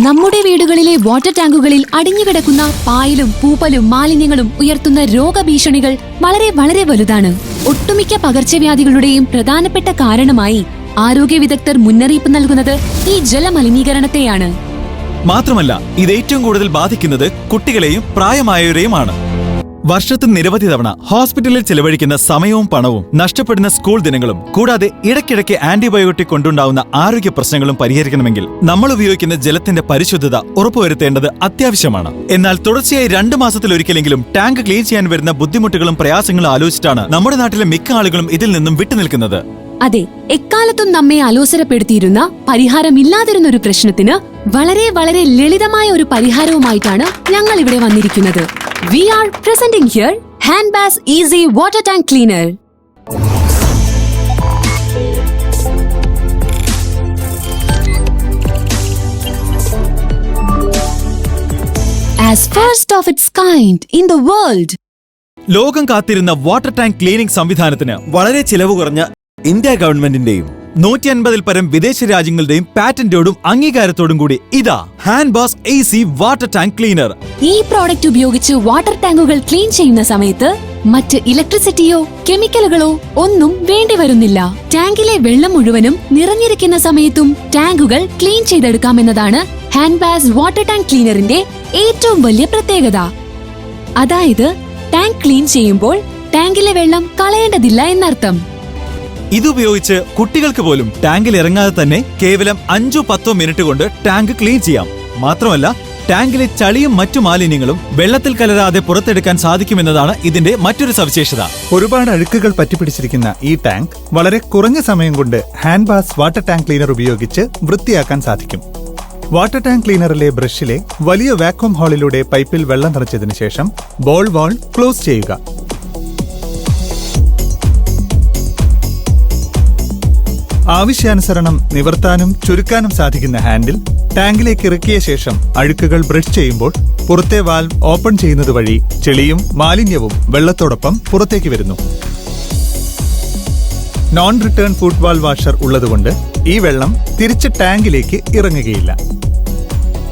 നമ്മുടെ വീടുകളിലെ വാട്ടർ ടാങ്കുകളിൽ അടിഞ്ഞുകിടക്കുന്ന പായലും പൂപ്പലും മാലിന്യങ്ങളും ഉയർത്തുന്ന രോഗഭീഷണികൾ വളരെ വളരെ വലുതാണ്. ഒട്ടുമിക്ക പകർച്ചവ്യാധികളുടെയും പ്രധാനപ്പെട്ട കാരണമായി ആരോഗ്യ വിദഗ്ധർ മുന്നറിയിപ്പ് നൽകുന്നത് ഈ ജലമലിനീകരണത്തെയാണ്. മാത്രമല്ല ഇത് ഏറ്റവും കൂടുതൽ ബാധിക്കുന്നത് കുട്ടികളെയും പ്രായമായവരെയുമാണ്. വർഷത്തിൽ നിരവധി തവണ ഹോസ്പിറ്റലിൽ ചെലവഴിക്കുന്ന സമയവും പണവും നഷ്ടപ്പെടുന്ന സ്കൂൾ ദിനങ്ങളും കൂടാതെ ഇടയ്ക്കിടയ്ക്ക് ആന്റിബയോട്ടിക് കൊണ്ടുണ്ടാവുന്ന ആരോഗ്യ പ്രശ്നങ്ങളും പരിഹരിക്കണമെങ്കിൽ നമ്മൾ ഉപയോഗിക്കുന്ന ജലത്തിന്റെ പരിശുദ്ധത ഉറപ്പുവരുത്തേണ്ടത് അത്യാവശ്യമാണ്. എന്നാൽ തുടർച്ചയായി രണ്ട് മാസത്തിലൊരിക്കലെങ്കിലും ടാങ്ക് ക്ലീൻ ചെയ്യാൻ വരുന്ന ബുദ്ധിമുട്ടുകളും പ്രയാസങ്ങളും ആലോചിച്ചിട്ടാണ് നമ്മുടെ നാട്ടിലെ മിക്ക ആളുകളും ഇതിൽ നിന്നും വിട്ടുനിൽക്കുന്നത്. അതെ എക്കാലത്തും നമ്മെ അലോസരപ്പെടുത്തിയിരുന്ന പരിഹാരമില്ലാതിരുന്ന ഒരു പ്രശ്നത്തിന് വളരെ വളരെ ലളിതമായ ഒരു പരിഹാരവുമായിട്ടാണ് ഞങ്ങൾ ഇവിടെ വന്നിരിക്കുന്നത്. We are presenting here hand bass easy water tank cleaner as first of its kind in the world ലോകം കാത്തിരുന്ന വാട്ടർ ടാങ്ക് ക്ലീനിംഗ് സംവിധാനത്തിന് വളരെ ചിലവ് കുറഞ്ഞ ഇന്ത്യ ഗവൺമെന്റിന്റെയും നൂറ്റി അൻപതിൽ പരം വിദേശ രാജ്യങ്ങളുടെയും പാറ്റന്റോടും അംഗീകാരത്തോടും കൂടി ഇതാ hand bass A C water tank cleaner. ഈ പ്രോഡക്റ്റ് ഉപയോഗിച്ച് വാട്ടർ ടാങ്കുകൾ ക്ലീൻ ചെയ്യുന്ന സമയത്ത് മറ്റ് ഇലക്ട്രിസിറ്റിയോ കെമിക്കലുകളോ ഒന്നും വേണ്ടി വരുന്നില്ല. ടാങ്കിലെ വെള്ളം മുഴുവനും നിറഞ്ഞിരിക്കുന്ന സമയത്തും ടാങ്കുകൾ ക്ലീൻ ചെയ്തെടുക്കാമെന്നതാണ് ഹാൻഡ് ബാസ് വാട്ടർ ടാങ്ക് ക്ലീനറിന്റെ ഏറ്റവും വലിയ പ്രത്യേകത. അതായത് ടാങ്ക് ക്ലീൻ ചെയ്യുമ്പോൾ ടാങ്കിലെ വെള്ളം കളയേണ്ടതില്ല എന്നർത്ഥം. ഇതുപയോഗിച്ച് കുട്ടികൾക്ക് പോലും ടാങ്കിൽ ഇറങ്ങാതെ തന്നെ കേവലം അഞ്ചോ പത്തോ മിനിറ്റ് കൊണ്ട് ടാങ്ക് ക്ലീൻ ചെയ്യാം. മാത്രമല്ല ടാങ്കിലെ ചളിയും മറ്റു മാലിന്യങ്ങളും വെള്ളത്തിൽ കലരാതെ പുറത്തെടുക്കാൻ സാധിക്കുമെന്നതാണ് ഇതിന്റെ മറ്റൊരു സവിശേഷത. ഒരുപാട് അഴുക്കുകൾ പറ്റിപ്പിടിച്ചിരിക്കുന്ന ഈ ടാങ്ക് വളരെ കുറഞ്ഞ സമയം കൊണ്ട് hand bass water tank cleaner ഉപയോഗിച്ച് വൃത്തിയാക്കാൻ സാധിക്കും. വാട്ടർ ടാങ്ക് ക്ലീനറിലെ ബ്രഷിലെ വലിയ വാക്വം ഹോളിലൂടെ പൈപ്പിൽ വെള്ളം നിറച്ചതിനു ശേഷം ബോൾ വാൾ ക്ലോസ് ചെയ്യുക. ആവശ്യാനുസരണം നിവർത്താനും ചുരുക്കാനും സാധിക്കുന്ന ഹാൻഡിൽ ടാങ്കിലേക്ക് ഇറക്കിയ ശേഷം അഴുക്കുകൾ ബ്രഷ് ചെയ്യുമ്പോൾ പുറത്തെ വാൽവ് ഓപ്പൺ ചെയ്യുന്നത് വഴി ചെളിയും മാലിന്യവും വെള്ളത്തോടൊപ്പം പുറത്തേക്ക് വരുന്നു. Non return foot valve washer ഉള്ളതുകൊണ്ട് ഈ വെള്ളം തിരിച്ച് ടാങ്കിലേക്ക് ഇറങ്ങുകയില്ല.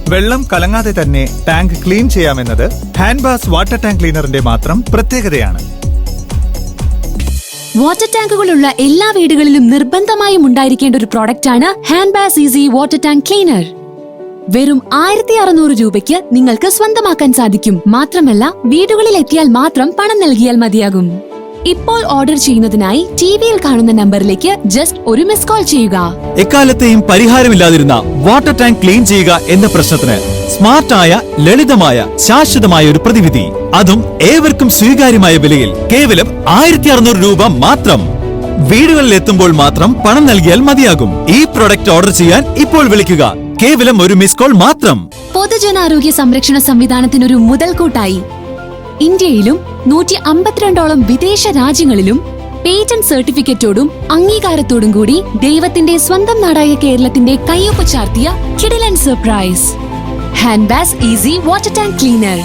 വെള്ളം കലങ്ങാതെ തന്നെ ടാങ്ക് ക്ലീൻ ചെയ്യാമെന്നത് ഹാൻഡ് ബാസ് വാട്ടർ ടാങ്ക് ക്ലീനറിന്റെ മാത്രം പ്രത്യേകതയാണ്. വാട്ടർ ടാങ്കുകളുള്ള എല്ലാ വീടുകളിലും നിർബന്ധമായും ഉണ്ടായിരിക്കേണ്ട ഒരു പ്രോഡക്റ്റ് ആണ് hand bass easy water tank cleaner വെറും ആയിരത്തി അറുന്നൂറ് രൂപയ്ക്ക് നിങ്ങൾക്ക് സ്വന്തമാക്കാൻ സാധിക്കും. മാത്രമല്ല വീടുകളിൽ എത്തിയാൽ മാത്രം പണം നൽകിയാൽ മതിയാകും. ഇപ്പോൾ ഓർഡർ ചെയ്യുന്നതിനായി ടിവിയിൽ കാണുന്ന നമ്പറിലേക്ക് ജസ്റ്റ് ഒരു മിസ് കോൾ ചെയ്യുക. എക്കാലത്തെയും പരിഹാരമില്ലാതിരുന്ന വാട്ടർ ടാങ്ക് ക്ലീൻ ചെയ്യുക എന്ന പ്രശ്നത്തിന് സ്മാർട്ടായ ലളിതമായ ശാശ്വതമായ ഒരു പ്രതിവിധി. അതും ഏവർക്കും സ്വീകാര്യമായ വിലയിൽ. കേവലം ആയിരത്തി അറുന്നൂറ് രൂപ മാത്രം. വീടുകളിൽ എത്തുമ്പോൾ മാത്രം പണം നൽകിയാൽ മതിയാകും. ഈ പ്രൊഡക്റ്റ് ഓർഡർ ചെയ്യാൻ ഇപ്പോൾ വിളിക്കുക. കേവലം ഒരു മിസ് കോൾ മാത്രം. പൊതുജനാരോഗ്യ സംരക്ഷണ സംവിധാനത്തിനൊരു മുതൽക്കൂട്ടായി. ഇന്ത്യയിലും നൂറ്റി അമ്പത്തിരണ്ടോളം വിദേശ രാജ്യങ്ങളിലും പേറ്റന്റ് സർട്ടിഫിക്കറ്റോടും അംഗീകാരത്തോടും കൂടി ദൈവത്തിന്റെ സ്വന്തം നാടായ കേരളത്തിന്റെ കയ്യൊപ്പ് ചാർത്തിയ കിഡിലൻ surprise hand bass easy water tank cleaner